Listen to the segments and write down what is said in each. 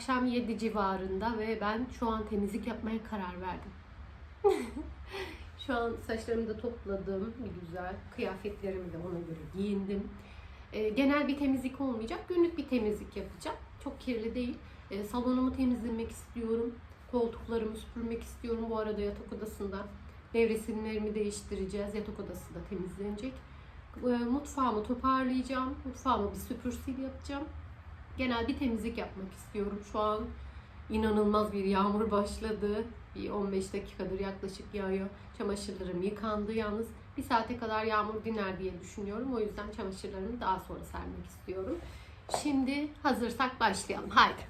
akşam 7 civarında ve ben şu an temizlik yapmaya karar verdim. şu an saçlarımı da topladım bir güzel. Kıyafetlerimi de ona göre giyindim. Ee, genel bir temizlik olmayacak. Günlük bir temizlik yapacağım. Çok kirli değil. Ee, salonumu temizlemek istiyorum. Koltuklarımı süpürmek istiyorum. Bu arada yatak odasında nevresimlerimi değiştireceğiz. Yatak odası da temizlenecek. Ee, mutfağımı toparlayacağım. Mutfağımı bir süpürsil yapacağım. Genel bir temizlik yapmak istiyorum. Şu an inanılmaz bir yağmur başladı. Bir 15 dakikadır yaklaşık yağıyor. Çamaşırlarım yıkandı yalnız. Bir saate kadar yağmur diner diye düşünüyorum. O yüzden çamaşırlarımı daha sonra sermek istiyorum. Şimdi hazırsak başlayalım. Haydi.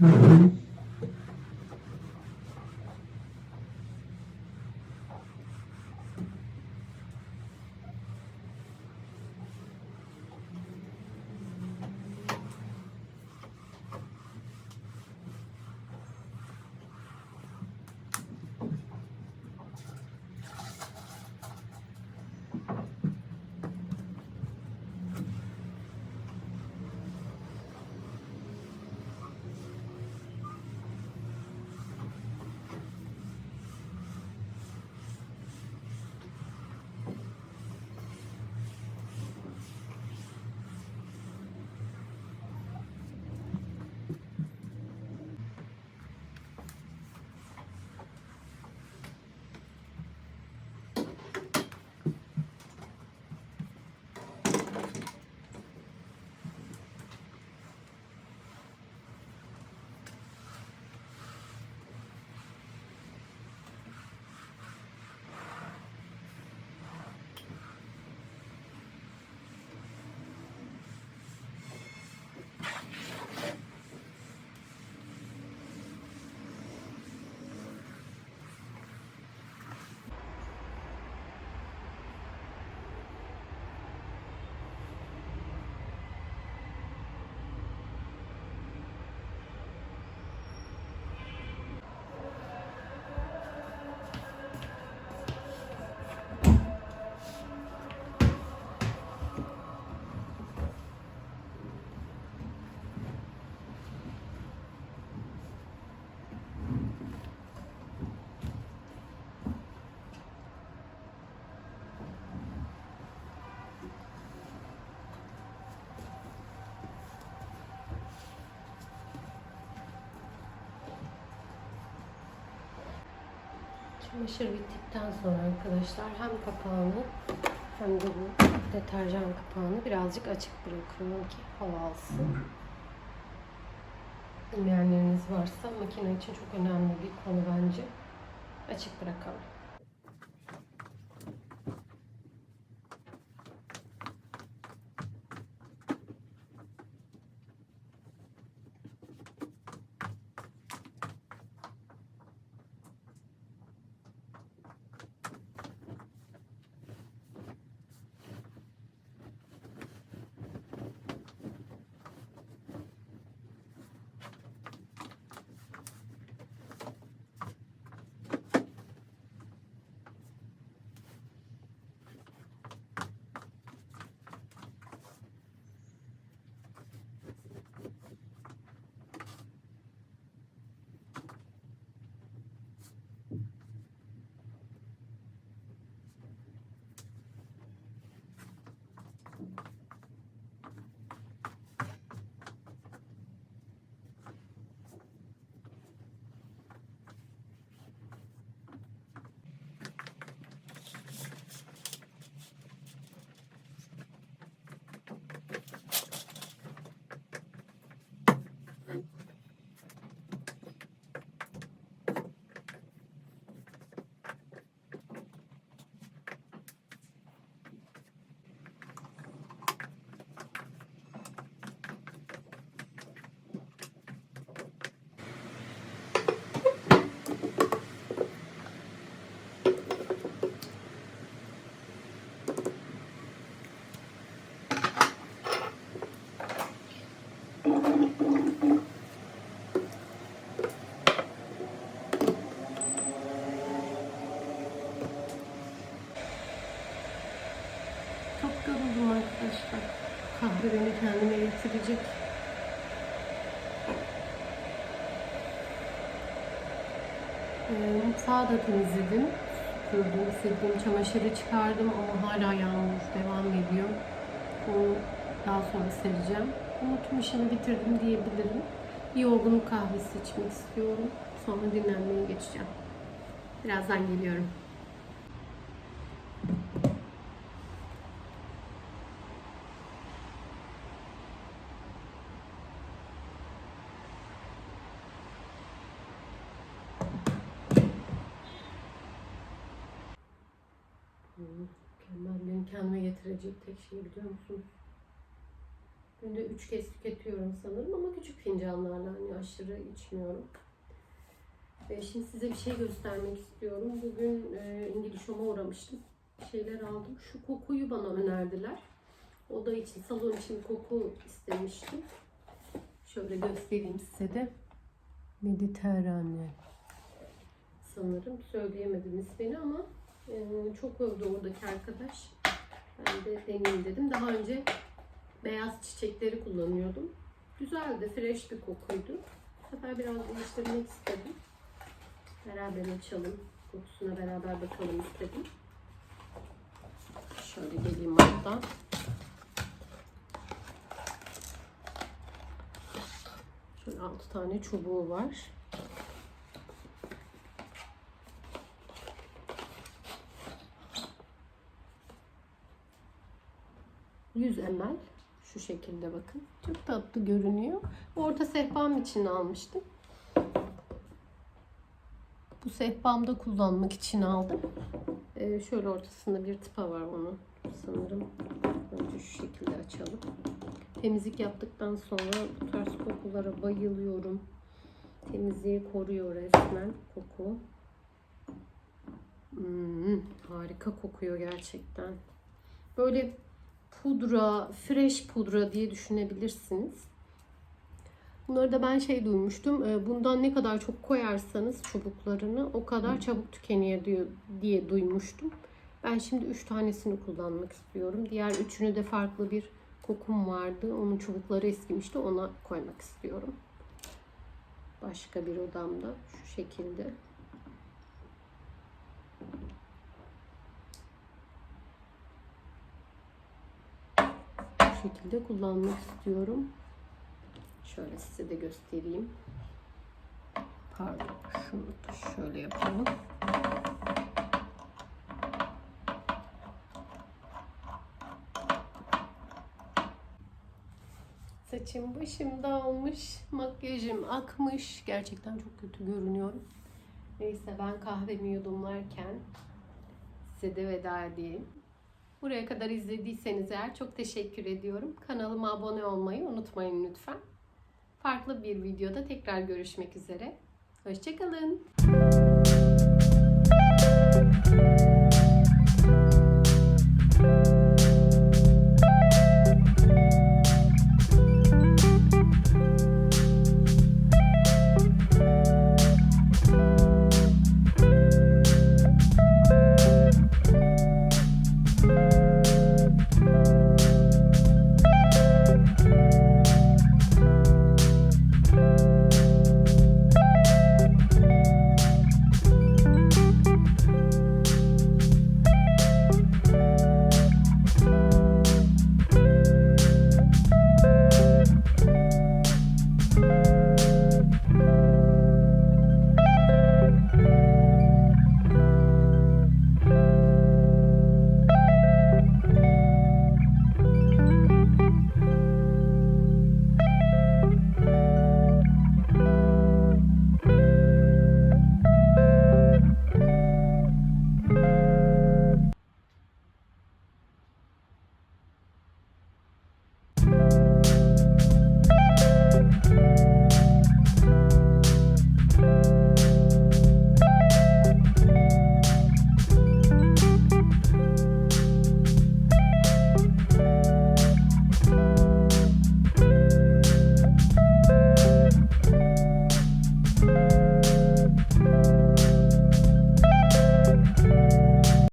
Mm-hmm. Çamaşır bittikten sonra arkadaşlar hem kapağını hem de bu deterjan kapağını birazcık açık bırakıyorum ki hava alsın. Bilmeyenleriniz varsa makine için çok önemli bir konu bence. Açık bırakalım. Beni kendime getirecek. Ee, mutfağı da temizledim. Süpürdüm, sildim, çamaşırı çıkardım ama hala yağmur devam ediyor. Onu daha sonra sereceğim. Ama tüm bitirdim diyebilirim. Bir yorgunluk kahvesi içmek istiyorum. Sonra dinlenmeye geçeceğim. Birazdan geliyorum. Hmm, Mükemmel. Beni kendime getirecek tek şey biliyor musunuz? Günde üç kez tüketiyorum sanırım ama küçük fincanlarla hani aşırı içmiyorum. Ve şimdi size bir şey göstermek istiyorum. Bugün e, İngiliz uğramıştım. Bir şeyler aldım. Şu kokuyu bana önerdiler. Oda için, salon için koku istemiştim. Şöyle göstereyim size de. Mediterranean sanırım. Söyleyemedim ismini ama e, çok övdü oradaki arkadaş. Ben de deneyeyim dedim. Daha önce beyaz çiçekleri kullanıyordum. Güzeldi, fresh bir kokuydu. Bu sefer biraz değiştirmek istedim. Beraber açalım. Kokusuna beraber bakalım istedim. Şöyle geleyim hatta. Şöyle 6 tane çubuğu var. Yüz ml şu şekilde bakın. Çok tatlı görünüyor. Orta sehpam için almıştım. Bu sehpamda kullanmak için aldım. Ee, şöyle ortasında bir tıpa var onun sanırım. Önce şu şekilde açalım. Temizlik yaptıktan sonra bu tarz kokulara bayılıyorum. Temizliği koruyor resmen koku. Hmm, harika kokuyor gerçekten. Böyle pudra, fresh pudra diye düşünebilirsiniz. Bunları da ben şey duymuştum. e, Bundan ne kadar çok koyarsanız çubuklarını o kadar çabuk tükeniyor diyor, diye duymuştum. Ben şimdi 3 tanesini kullanmak istiyorum. Diğer üçünü de farklı bir kokum vardı. Onun çubukları eskimişti. Ona koymak istiyorum. Başka bir odamda şu şekilde. Bu şekilde kullanmak istiyorum. Şöyle size de göstereyim. Pardon, şunu şöyle yapalım. Saçım başım dağılmış, makyajım akmış. Gerçekten çok kötü görünüyorum. Neyse ben kahvemi yudumlarken size de veda edeyim. Buraya kadar izlediyseniz eğer çok teşekkür ediyorum. Kanalıma abone olmayı unutmayın lütfen. Farklı bir videoda tekrar görüşmek üzere. Hoşçakalın.